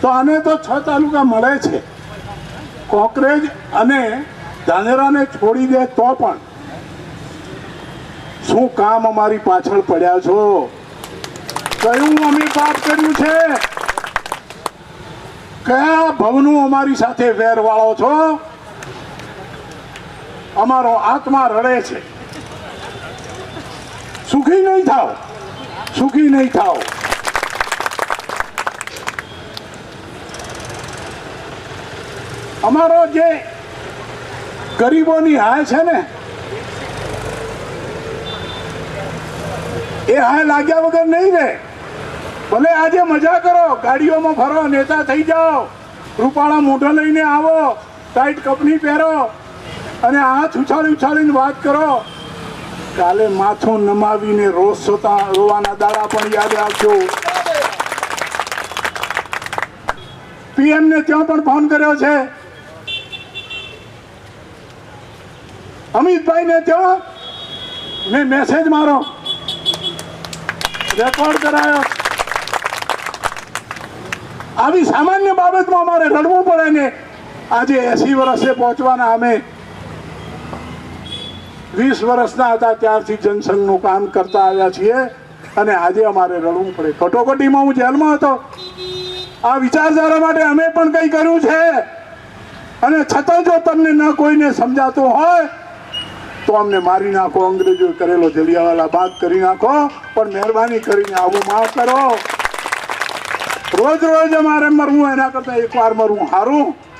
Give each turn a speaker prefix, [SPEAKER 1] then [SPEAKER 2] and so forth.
[SPEAKER 1] તો આને તો છ તાલુકા મળે છે. કોકરેજ અને ધાનેરાને છોડી દે તો પણ. શું કામ અમારી પાછળ પડ્યા છો? કયું અમે પાપ કર્યું છે? કયા ભવનું અમારી સાથે વેર વાળો છો? અમારો આત્મા રડે છે. સુખી નહીં થાવ સુખી નહીં થાવ અમારો જે ગરીબોની હાય છે ને, એ હાય લાગ્યા વગર નહીં રહે. ભલે આજે મજા કરો, ગાડીઓમાં ફરો, નેતા થઈ જાઓ, રૂપાળા મોઢો લઈને આવો ટાઈટ કપની પહેરો, અને હાથ ઉછાળી ઉછાળીને વાત કરો. કાલે માથું નમાવીને રોજ સોતા રોવાના દાડા પણ યાદ રાખજો. પીએમને ત્યાં પણ ફોન કર્યો છે? અમિતભાઈ ને ત્યાં મેં મેસેજ મારો. રેકોર્ડ કરાયો. આવી સામાન્ય બાબતમાં અમારે રડવું પડે ને આજે એસી વર્ષે પહોંચવાના અમે. વીસ વર્ષના હતા ત્યારથી જનસંઘનું કામ કરતા આવ્યા છીએ અને આજે અમારે રડવું પડે. કટોકટીમાં હું જેલમાં હતો. આ વિચારધારા માટે અમે પણ કંઈ કર્યું છે. અને છતાં જો તમને ન કોઈને સમજાતું હોય તો અમને મારી નાખો, અંગ્રેજો કરેલો જલિયાવાલા બાદ કરી નાખો, પણ મહેરબાની કરીને આવું માફ કરો. રોજ રોજ અમારે મરવું, એના કરતાં એકવાર મરવું સારું.